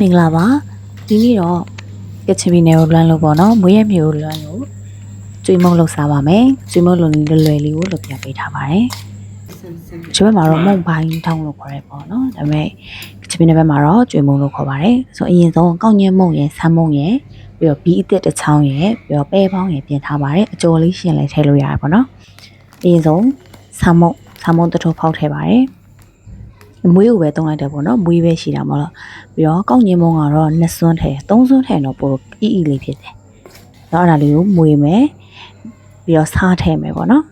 မင်္ဂလာပါဒီနေ့တော့ကချင်ပြည်နယ်ကိုလွမ်းလို့ပေါ့နော်မွေးရမြေကိုလွမ်းလို့ကျွေးမုံလောက်စားပါမယ်ကျွေးမုံလွန်လွယ်လွယ်လေးကိုလုပ်ပြပေးထားပါတယ်ဒီဘက်မှာတော့မုံပိုင်းထောင်းလို့ခေါ်ရဲပေါ့နော်ဒါပေမဲ့ကချင်ပြည်နယ်ဘက်မှာတော့ကျွေးမုံလို့ခေါ်ပါတယ်ဆိုအရင်ဆုံးကောက်ညင်းမုံရယ်ဆမ်းမုံရယ်ပြီးတော့ဘီးအစ်စ်တစ်ချောင်းရယ်ပြီးတော့ပဲပေါင်းရယ်ပြင်ထားပါတယ်အကျော်လေးရှင်လည်းထည့်လို့ရတယ်ပေါ့နော်အရင်ဆုံးဆမ်းမုံဆမ်းမုံတစ်ထုပ်ဖောက်ထည့်ပါတယ် မွေးကိုပဲတုံးလိုက်တယ်ပေါ့နော်မွေးပဲရှိတာမဟုတ်လားပြီးတော့ကောက်ညင်မုံကတော့နှစ်စွန်းထဲသုံးစွန်းထဲတော့ပိုအီအီလေးဖြစ်တယ်။တော့အဲ့ဒါလေးကိုမွေမယ်ပြီးတော့စားထည့်မယ်ပေါ့နော်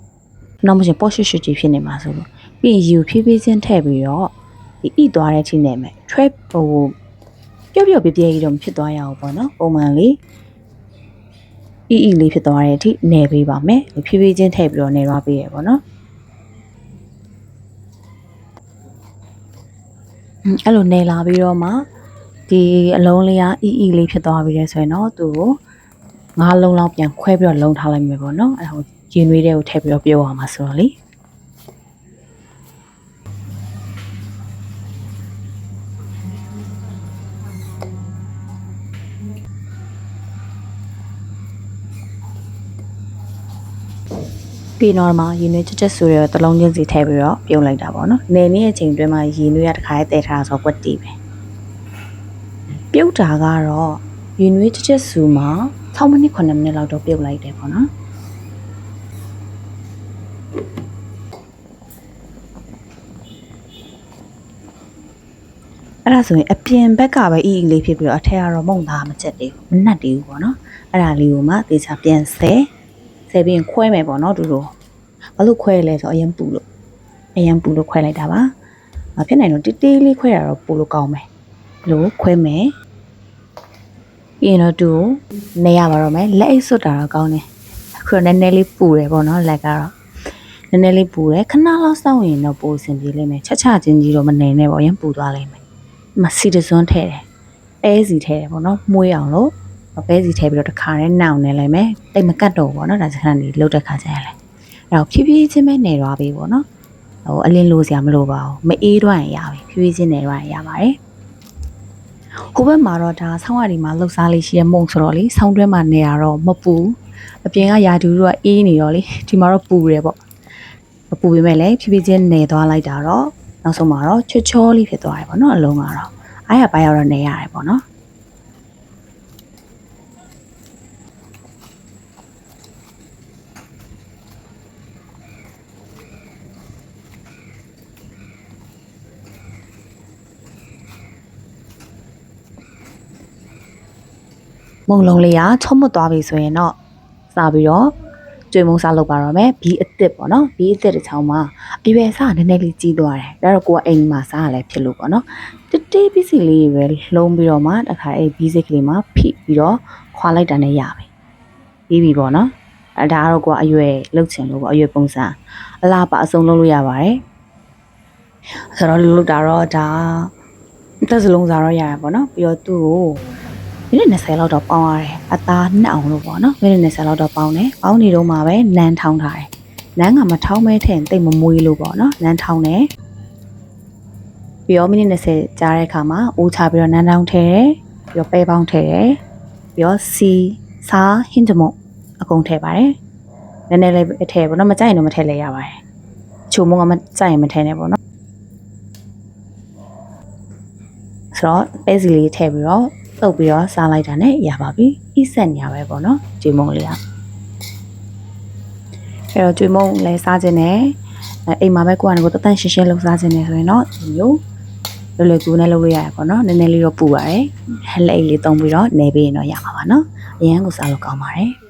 ။နောက်မှကျပေါ့ရှွတ်ရှွတ်ကြီးဖြစ်နေမှာဆိုလို့ပြီးရင်ယူဖြည်းဖြည်းချင်းထည့်ပြီးတော့ဒီအီသွားတဲ့အထိနေမယ်။ trap ဟိုပျော့ပျော့ပြပြကြီးတော့မဖြစ်သွားရအောင်ပေါ့နော်။ပုံမှန်လေးအီအီလေးဖြစ်သွားတဲ့အထိနေပေးပါမယ်။ဖြည်းဖြည်းချင်းထည့်ပြီးတော့နေသွားပေးရပေါ့နော်။ အဲ့လိုနေလာပြီးတော့မှဒီအလုံးလေးကအီအီလေးဖြစ်သွားပြီလေဆိုရင်တော့သူ့ကိုငါးလုံးလောက်ပြန်ခွဲပြီးတော့လုံထားလိုက်မယ်ပေါ့နော်အဲ့ဒါကိုရင်နွေးတဲ့ကိုထည့်ပြီးတော့ပြုတ်အောင်ပါဆိုတော့လေ ပြီးတော့မှရင်နွေးချက်ချက်ဆိုရတလုံးချင်းစီထည့်ပြီးတော့ပြုတ်လိုက်တာပေါ့နော်။နေနေတဲ့အချိန်တွင်းမှာရင်နွေးရတစ်ခါတည်းတည်ထားတာဆိုတော့ကွက်တီးပဲ။ပြုတ်တာကတော့ရင်နွေးချက်ချက်ဆူမှာ6မိနစ်9မိနစ်လောက်တော့ပြုတ်လိုက်တယ်ပေါ့နော်။အဲ့ဒါဆိုရင်အပြင်ဘက်ကပဲအီအီလေးဖြစ်ပြီးတော့အထက်ကတော့မုံသားမချက်သေးဘူးမနှက်သေးဘူးပေါ့နော်အဲ့ဒါလေးကိုမှသေချာပြန်ဆဲ ဆဲပြီးရင်ခွဲမယ်ပေါ့နော်တူတူဘာလို့ခွဲလဲဆိုတော့အရင်ပူလို့အရင်ပူလို့ခွဲလိုက်တာပါမဖြစ်နိုင်တော့တိတိလေးခွဲတာတော့ပူလို့ကောင်းမယ်လို့ခွဲမယ်ပြီးရင်တော့တူနေရပါတော့မယ်လက်အိတ်စွတ်တာတော့ကောင်းတယ်အခုတော့နည်းနည်းလေးပူတယ်ပေါ့နော်လက်ကတော့နည်းနည်းလေးပူတယ်ခဏလောက်စောင့်ရင်တော့ပိုအဆင်ပြေလိမ့်မယ်ချက်ချချင်းကြီးတော့မနေနဲ့ပေါ့အရင်ပူသွားလိမ့်မယ်မစီတစွန်းထည့်တယ်အဲစီထည့်တယ်ပေါ့နော်မှုေးအောင်လို့ ပဲစီထည့်ပြီးတော့တစ်ခါနဲ့နှောင်နေလိုက်မယ်တိတ်မကတ်တော့ဘူးပေါ့နော်ဒါစခဏလေးလှုပ်တဲ့ခါကျရင်လေအဲ့တော့ဖြည်းဖြည်းချင်းပဲနေသွားပြီပေါ့နော်ဟိုအလင်းလို့စရာမလိုပါဘူးမအေးတော့ရင်ရပြီဖြည်းဖြည်းချင်းနေတော့ရင်ရပါတယ်ဟိုဘက်မှာတော့ဒါဆောင်းရည်ဒီမှာလှုပ်ရှားလေးရှိတဲ့မုံဆိုတော့လေဆောင်းတွဲမှာနေရတော့မပူအပြင်ကယာဒူတို့ကအေးနေတော့လေဒီမှာတော့ပူတယ်ပေါ့မပူပေမဲ့လည်းဖြည်းဖြည်းချင်းနေသွားလိုက်တာတော့နောက်ဆုံးမှာတော့ချွတ်ချောလေးဖြစ်သွားတယ်ပေါ့နော်အလုံးကတော့အားရပါရတော့နေရတယ်ပေါ့နော် မုံလုံးလေးကချုံမသွားပြီဆိုရင်တော့စပြီးတော့ကျွေးမုံစားလုပ်ပါတော့မယ်ဘီအစ်စ်ပေါ့နော်ဘီအစ်စ်တစ်ချောင်းမှာအရွယ်စားနည်းနည်းလေးကြီးသွားတယ်ဒါတော့ကိုကအိမ်မှာစားရလဲဖြစ်လို့ပေါ့နော်တတိပစ္စည်းလေးပဲလုံးပြီးတော့မှတခါအဲ့ဘီစစ်ကလေးမှာဖိပြီးတော့ခွာလိုက်တာနဲ့ရပြီပြီးပြီပေါ့နော်အဲဒါကတော့ကိုကအရွယ်လုတ်ချင်လို့ပေါ့အရွယ်ပုံစံအလားပါအစုံလုံးလို့ရပါတယ်ဆိုတော့လုတ်တာတော့ဒါတစ်စလုံးစားတော့ရရပါပေါ့နော်ပြီးတော့သူ့ကို မိနစ်20လောက်တော့ပေါင်းရတယ်အသားနှက်အောင်လို့ပေါ့နော်မိနစ်20လောက်တော့ပေါင်းတယ်ပေါင်းနေတော့မှပဲနန်းထောင်းထားတယ်နန်းကမထောင်းမဲထင်တိတ်မမွေးလို့ပေါ့နော်နန်းထောင်းတယ်ပြီးတော့မိနစ်20ကြာတဲ့အခါမှာအိုးချပြီးတော့နန်းထောင်းထည့်တယ်ပြီးတော့ပဲပေါင်းထည့်တယ်ပြီးတော့စီစားဟင်းကြမုံအကုန်ထည့်ပါတယ်နည်းနည်းလေးထည့်ပေါ့နော်မကြိုက်ရင်တော့မထည့်လဲရပါတယ်ချိုမုံကမကြိုက်ရင်မထည့်နဲ့ပေါ့နော်ဆိုတော့ပဲစီလေးထည့်ပြီးတော့ တုပ်ပြီးတော့စားလိုက်တာနဲ့ရပါပြီ။ဤဆက်ညာပဲပေါ့နော်။ကျွေးမုံလေးက။အဲ့တော့ကျွေးမုံလည်းစားခြင်းနဲ့အိမ်မှာပဲကိုယ့်အနေကိုတသက်ရှင်းရှင်းလှုပ်စားခြင်းနဲ့ဆိုရင်တော့ဒီမျိုးလွယ်လွယ်ကူနဲ့လုပ်လို့ရတယ်ပေါ့နော်။နည်းနည်းလေးတော့ပူပါတယ်။လက်အိတ်လေးတုံးပြီးတော့နေပေးရင်တော့ရမှာပါနော်။အရန်ကိုစားလို့ကောင်းပါတယ်။